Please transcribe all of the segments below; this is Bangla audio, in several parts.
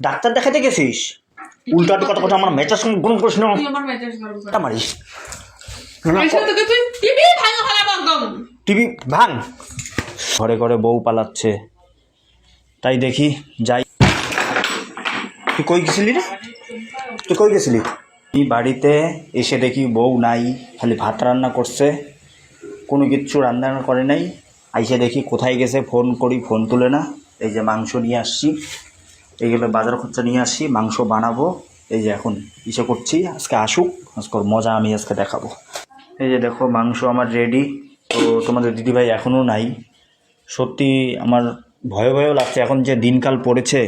ডাক্তার দেখাতে গেছিস? উল্টাটি কথা কথা আমার মেচার সঙ্গে গুণ করিস না গরম মারিস টিভি ভাঙ। ঘরে ঘরে বউ পালাচ্ছে। তাই দেখি যাই। তুই কই গেছিলি রে? তুই কই গেছিলি? এই বাড়িতে এসে দেখি বউ নাই খালি ভাত রান্না করছে। কোনো কিচ্ছু রান্না করে নাই। আইসে দেখি কোথায় গেছে ফোন করি ফোন তুলে না। এই যে মাংস নিয়ে আসছি। এইগুলো বাজার খরচা নিয়ে আসি, মাংস বানাবো। এই যে এখন ইসে করছি, আজকে আসুক, আজকে মজা আমি আজকে দেখাবো। এই যে দেখো, মাংস আমার রেডি তো তোমাদের দিদিভাই এখনও নাই। সত্যি আমার ভয় ভয়ও লাগছে, এখন যে দিনকাল পড়েছে,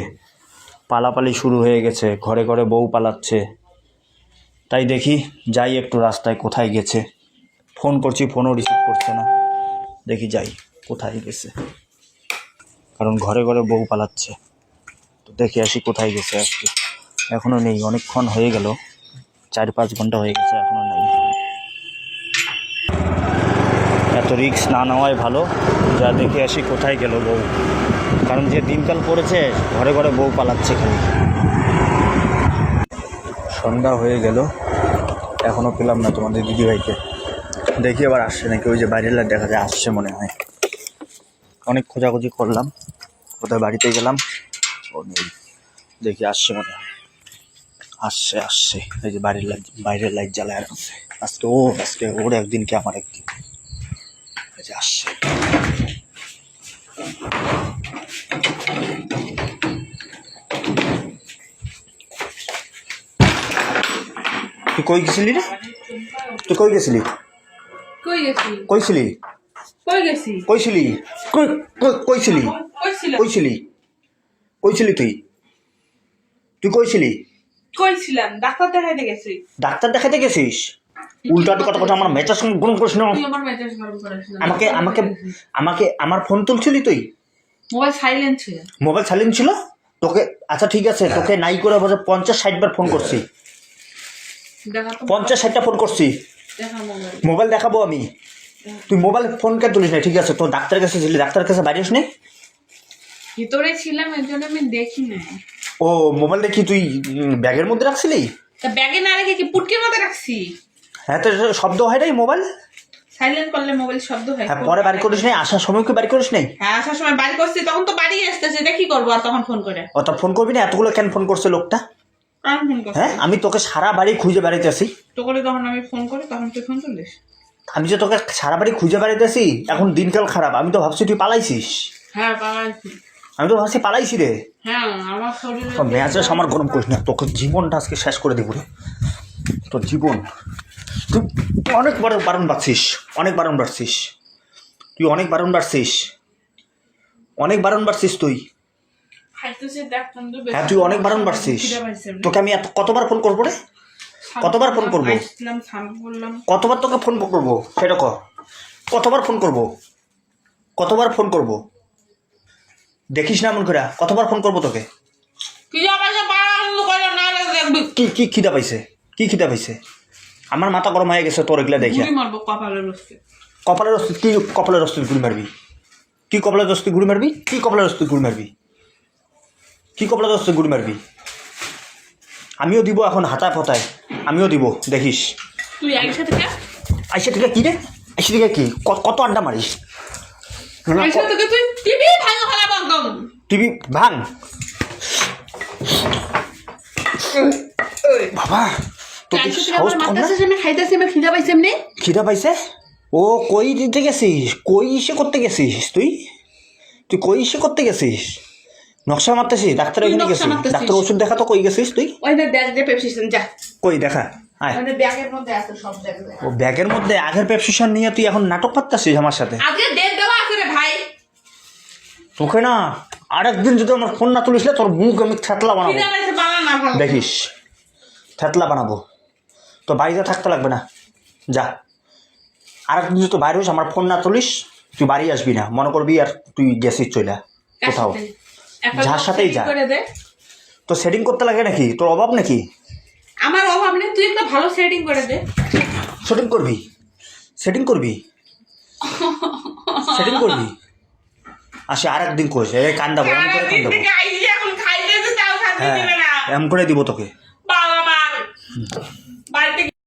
পালাপালি শুরু হয়ে গেছে, ঘরে ঘরে বউ পালাচ্ছে। তাই দেখি, যাই একটু রাস্তায় কোথায় গেছে। ফোন করছি, ফোনও রিসিভ করছে না। দেখি যাই, কোথায় গেছে। কারণ ঘরে ঘরে বউ পালাচ্ছে। তো দেখি আসি কোথায় গেছে আজকে। এখনও নেই, অনেকক্ষণ হয়ে গেল। চার পাঁচ ঘণ্টা হয়ে গেছে এখনও নেই। এত রিস্ক না নেওয়াই ভালো, যা দেখে আসি কোথায় গেল বউ। কারণ যে দিনকাল পড়েছে, ঘরে ঘরে বউ পালাচ্ছে খালি। সন্ধ্যা হয়ে গেল এখনও পেলাম না তোমাদের দিদিভাইকে। দেখি আবার আসছে নাকি, ওই যে বাইরের দেখা যায়, আসছে মনে হয়। অনেক খোঁজাখুঁজি করলাম, কোথায় বাড়িতে গেলাম নেই। দেখি আসছে মনে হয়। আসছে আসছে। এই যে বাড়ির লাইট বাইরের লাইট জ্বালায় আর আছে। আজকে ও আজকে ওর একদিন কি আমার একদিন। এই যে আসছে। তুই কই গেছিলি রে? তুই কই গেছিলি? কই গেছি কইছিলি? কই কইছিলি? কই কই- কইছিলি? কইছিলি? কইছিলি তুই? তুই কইছিলি কই ছিলাম ডাক্তার দেখাইতে গেছি। ডাক্তার দেখাতে গেছিস? উল্টাটি কথা কথা আমার মেচার সঙ্গে গুণ করিস না। তুই আমার মেজাজ গরম করিস না। আমাকে আমাকে আমাকে আমার ফোন তুলছিলি তুই? মোবাইল সাইলেন্ট ছিল। মোবাইল সাইলেন্ট ছিল? তোকে আচ্ছা ঠিক আছে তোকে নাই করে বসে পঞ্চাশ ষাট বার ফোন করছি। পঞ্চাশ ষাটটা ফোন করছি। দেখা মোবাইল। দেখাবো আমি। তুই মোবাইল ফোন কে তুলিস না? ঠিক আছে তোর ডাক্তারের কাছে ছিলি ডাক্তারের কাছে বাইরে আসনি? ভিতরে ছিলাম এর জন্য আমি দেখি না ও মোবাইলটা কি তুই ব্যাগের মধ্যে রাখছিলি? তা ব্যাগে না রেখে কি পুটকির মধ্যে রাখছি? হ্যাঁ তো শব্দ হয় নাই মোবাইল? সাইলেন্ট করলে মোবাইল শব্দ হয়। হ্যাঁ পরে বাড়ি করিস নাই? আসার সময় কি বাড়ি করিস নাই? হ্যাঁ আসার সময় বাড়ি করছি তখন তো বাড়ি আসতেছে এটা কি করব আর তখন ফোন করে? ও তা ফোন করবি না? এতগুলো কেন ফোন করছে লোকটা? হ্যাঁ আমি তোকে সারা বাড়ি খুঁজে বেড়াইতে আসি। তো করে তখন আমি ফোন করি তখন তুই ফোন করলিস? আমি যে তোকে সারা বাড়ি খুঁজে বেড়াইতে আসি এখন দিনকাল খারাপ। আমি তো ভাবছি তুই পালাইছিস। হ্যাঁ পালাইছি। আমি তো ভাবছি পালাইছি রে। হ্যাঁ আমার শরীরে আমার গরম করিস না তোকে জীবনটা আজকে শেষ করে দেবো রে। তোর জীবন। তুই অনেক বার বারণ বাড়ছিস অনেক বারণ বাড়ছিস। তুই অনেক বারণ বাড়ছিস। অনেক বারণ বাড়ছিস তুই। হ্যাঁ তুই অনেক বারণ বাড়ছিস। তোকে আমি এত কতবার ফোন করব রে? কতবার ফোন করব? কতবার তোকে ফোন করব? সেটা ক কতবার ফোন করব? কতবার ফোন করব? দেখিস না এমন করে কতবার ফোন করব তোকে? কি করে না দেখবি। কি কি খিদা পাইছে? কি খিদা পাইছে? আমার মাথা গরম হয়ে গেছে তোর এগুলা দেখে। গুলি মারবো কপালের রস্তে কপালের কি কপালের অস্তি ঘুরি মারবি? কি কপালের অস্তি ঘুরি মারবি? কি কপালের অস্তি ঘুরি মারবি? কি কপালের অস্তি ঘুরি মারবি? আমিও দিব এখন হাতায় ফতায় আমিও দিব দেখিস। তুই আইসে থেকে? কি রে? আইসে থেকে কি কত আড্ডা মারিস? টিভি ভাঙা ফেলাবো একদম টিভি ভাঙ। বাবা তোর সাহস কম না? আমি খাইতেছি আমি খিদা পাইছি এমনি? খিদা পাইছে? ও কই দিতে গেছিস? কই ইসে করতে গেছিস তুই? তুই কই ইসে করতে গেছিস? নকশা মারতেছিস? ডাক্তার ওইখানে গেছিস? ডাক্তার ওষুধ দেখা তো কই গেছিস তুই? ওই যা কই দেখা ও ব্যাগের মধ্যে আগের প্রেসক্রিপশন নিয়ে তুই এখন নাটক পারতাছিস আমার সাথে? আজকে রে ভাই তোকে না আরেকদিন যদি আমার ফোন না তুলিস তোর মুখ আমি থেতলা বানাবো। দেখিস থেতলা বানাবো। তো বাড়িতে থাকতে লাগবে না। যা। আরেকদিন যদি বাইরে হইস আমার ফোন না তুলিস তুই বাড়ি আসবি না। মনে করবি আর তুই গেছিস চলে কোথাও। যার সাথেই যা। তো সেটিং করতে লাগে নাকি? তোর অভাব নাকি? আমার অভাব নেই তুই একটা ভালো সেটিং করে দে। সেটিং করবি? সেটিং করবি? সেটিং করবি? আসে আর একদিন কইছে এ কান্দা বরং করে কান্দা খাচ্ছে হ্যাঁ দিবে না। এম করে দিব তোকে। বাবা মার